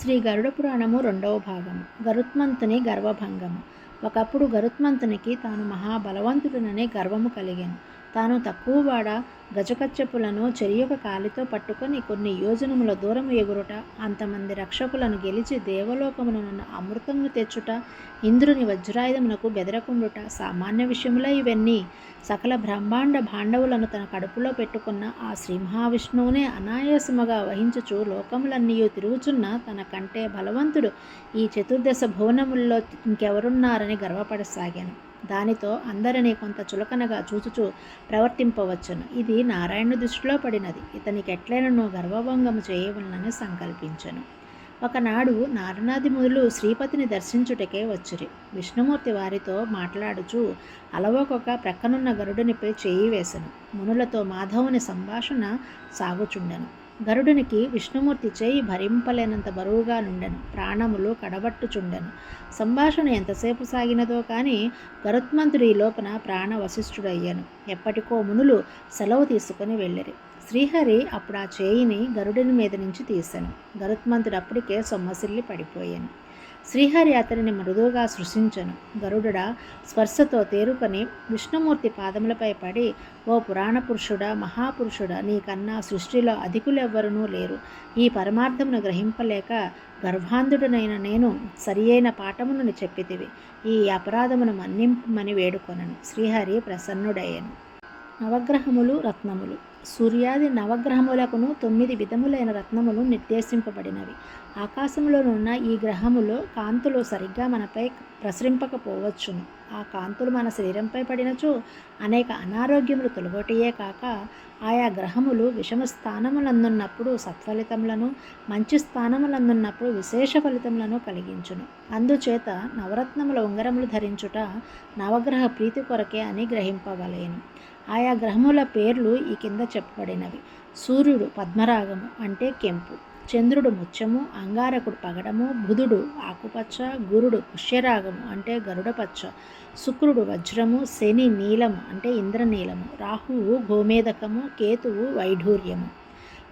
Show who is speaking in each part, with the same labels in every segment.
Speaker 1: శ్రీ గరుడ పురాణము రెండవ భాగము. గరుత్మంతుని గర్వభంగము. ఒకప్పుడు గరుత్మంతునికి తాను మహాబలవంతుడనని గర్వము కలిగాను. తాను తక్కువవాడ? గజకచ్చపులను చెరియొక కాలితో పట్టుకొని కొన్ని యోజనముల దూరం ఎగురుట అంతమంది రక్షకులను గెలిచి దేవలోకమునన్న అమృతమును తెచ్చుట ఇంద్రుని వజ్రాయుధమునకు బెదరకుండుట సామాన్య విషయములే ఇవన్నీ. సకల బ్రహ్మాండ భాండవులను తన కడుపులో పెట్టుకున్న ఆ శ్రీ మహావిష్ణువునే అనాయాసముగా వహించుచు లోకములన్నీ తిరుగుచున్న తన కంటే బలవంతుడు ఈ చతుర్దశ భువనముల్లో ఇంకెవరున్నారని గర్వపడసాగాను. దానితో అందరినీ కొంత చులకనగా చూచుచూ ప్రవర్తింపవచ్చును. ఇది నారాయణ దృష్టిలో పడినది. ఇతనికి ఎట్లైనను గర్వభంగము చేయవలనని సంకల్పించను. ఒకనాడు నారనాది ముదులు శ్రీపతిని దర్శించుటకే వచ్చిరి. విష్ణుమూర్తి వారితో మాట్లాడుచు అలవోకొక ప్రక్కనున్న గరుడునిపై చేయి వేసను. మునులతో మాధవుని సంభాషణ సాగుచుండెను. గరుడునికి విష్ణుమూర్తి చేయి భరింపలేనంత బరువుగా నుండెను ప్రాణములు కడబట్టుచుండెను. సంభాషణ ఎంతసేపు సాగినదో కానీ గరుత్మంతుడి లోపన ప్రాణ వశిష్ఠుడయ్యాను ఎప్పటికో మునులు సెలవు తీసుకుని వెళ్ళిరి. శ్రీహరి అప్పుడు ఆ చేయిని గరుడిని మీద నుంచి తీశాను గరుత్మంతుడు అప్పటికే సొమ్మసిల్లి పడిపోయాను. శ్రీహరి అతనిని మృదువుగా సృష్టించను గరుడ స్పర్శతో తేరుకొని విష్ణుమూర్తి పాదములపై పడి ఓ పురాణ పురుషుడా మహాపురుషుడా నీకన్నా సృష్టిలో అధికులెవ్వరూ లేరు. ఈ పరమార్థమును గ్రహింపలేక గర్భాంధుడనైన నేను సరియైన పాఠమును చెప్పితివి. ఈ అపరాధమును మన్నింపమని వేడుకొనను. శ్రీహరి ప్రసన్నుడయ్యను. నవగ్రహములు రత్నములు. సూర్యాది నవగ్రహములకును తొమ్మిది విధములైన రత్నములు నిర్దేశింపబడినవి. ఆకాశంలోనున్న ఈ గ్రహములు కాంతులు సరిగ్గా మనపై ప్రసరింపకపోవచ్చును. ఆ కాంతులు మన శరీరంపై పడినచో అనేక అనారోగ్యములు తొలగొటియే కాక ఆయా గ్రహములు విషమ స్థానములందున్నప్పుడు సత్ఫలితములను మంచి స్థానములందున్నప్పుడు విశేష ఫలితములను కలిగించును. అందుచేత నవరత్నముల ఉంగరములు ధరించుట నవగ్రహ ప్రీతి కొరకే అని గ్రహింపవలేను. ఆయా గ్రహముల పేర్లు ఈ కింద చెప్పబడినవి. సూర్యుడు పద్మరాగము అంటే కెంపు. చంద్రుడు ముత్యము అంగారకుడు పగడము బుధుడు ఆకుపచ్చ గురుడు పుష్యరాగము అంటే గరుడపచ్చ శుక్రుడు వజ్రము శని నీలము అంటే ఇంద్రనీలము రాహువు గోమేదకము కేతువు వైఢూర్యము.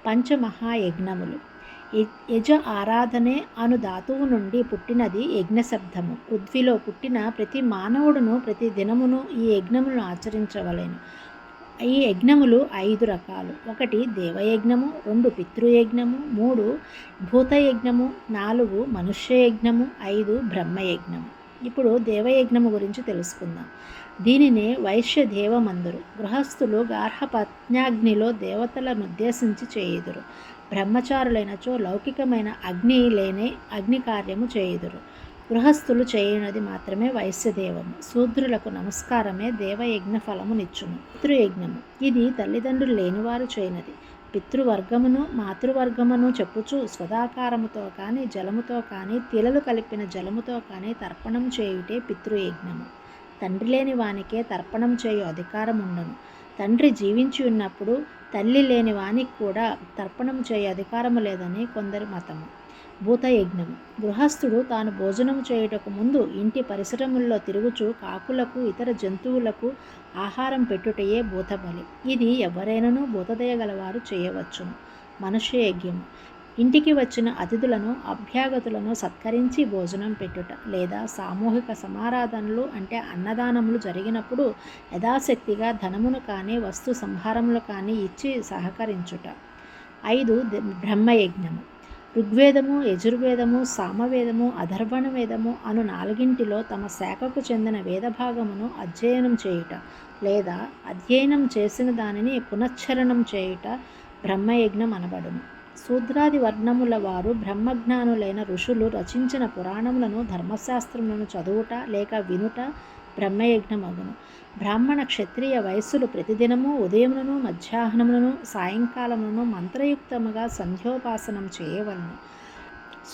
Speaker 1: పంచమహాయజ్ఞములు. యజ ఆరాధనే అను ధాతువు నుండి పుట్టినది యజ్ఞశబ్దము. పృథ్వీలో పుట్టిన ప్రతి మానవుడును ప్రతి దినమును ఈ యజ్ఞములను ఆచరించవలేను. ఈ యజ్ఞములు ఐదు రకాలు. ఒకటి దేవయజ్ఞము రెండు పితృయజ్ఞము మూడు భూతయజ్ఞము నాలుగు మనుష్య యజ్ఞము ఐదు బ్రహ్మయజ్ఞము. ఇప్పుడు దేవయజ్ఞము గురించి తెలుసుకుందాం. దీనినే వైశ్య దేవమందరు. గృహస్థులు గార్హపత్నాగ్నిలో దేవతలను ఉద్దేశించి చేయుదురు. బ్రహ్మచారులైనచో లౌకికమైన అగ్ని లేని అగ్ని కార్యము చేయుదురు. గృహస్థులు చేయనది మాత్రమే వైశ్యదేవము శూద్రులకు నమస్కారమే దేవయజ్ఞ ఫలమునిచ్చును. పితృయజ్ఞము. ఇది తల్లిదండ్రులు లేనివారు చేయనది. పితృవర్గమును మాతృవర్గమును చెప్పుచు స్వదాకారముతో కానీ జలముతో కానీ తిలలు కలిపిన జలముతో కానీ తర్పణం చేయుటే పితృయజ్ఞము. తండ్రి లేని వానికే తర్పణం చేయు అధికారం ఉండను తండ్రి జీవించి ఉన్నప్పుడు తల్లి లేని వానికి కూడా తర్పణం చేయ అధికారము లేదని కొందరి మతము. భూతయజ్ఞం గృహస్థుడు తాను భోజనం చేయుటకు ముందు ఇంటి పరిసరముల్లో తిరుగుచు కాకులకు ఇతర జంతువులకు ఆహారం పెట్టుటయే భూతబలి. ఇది ఎవరైనను భూతదయగలవారు చేయవచ్చును. మనుష్య యజ్ఞము ఇంటికి వచ్చిన అతిథులను అభ్యాగతులను సత్కరించి భోజనం పెట్టుట లేదా సామూహిక సమారాధనలు అంటే అన్నదానములు జరిగినప్పుడు యథాశక్తిగా ధనమును కానీ వస్తు సంహారములు కానీ ఇచ్చి సహకరించుట. ఐదు బ్రహ్మయజ్ఞము. ఋగ్వేదము యజుర్వేదము సామవేదము అధర్వణ వేదము అను నాలుగింటిలో తమ శాఖకు చెందిన వేదభాగమును అధ్యయనం చేయుట లేదా అధ్యయనం చేసిన దానిని పునశ్చరణం చేయుట బ్రహ్మయజ్ఞం అనబడును. శూద్రాది వర్ణముల వారు బ్రహ్మజ్ఞానులైన ఋషులు రచించిన పురాణములను ధర్మశాస్త్రములను చదువుట లేక వినుట బ్రహ్మయజ్ఞమగును. బ్రాహ్మణ క్షత్రియ వయస్సులు ప్రతిదినము ఉదయములను మధ్యాహ్నములను సాయంకాలములను మంత్రయుక్తముగా సంధ్యోపాసనం చేయవలను.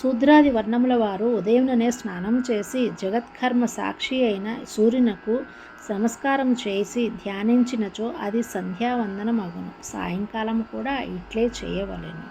Speaker 1: శూద్రాది వర్ణముల వారు ఉదయంలోనే స్నానం చేసి జగత్కర్మ సాక్షి అయిన సూర్యునకు నమస్కారం చేసి ధ్యానించినచో అది సంధ్యావందనమగును. సాయంకాలం కూడా ఇట్లే చేయవలెను.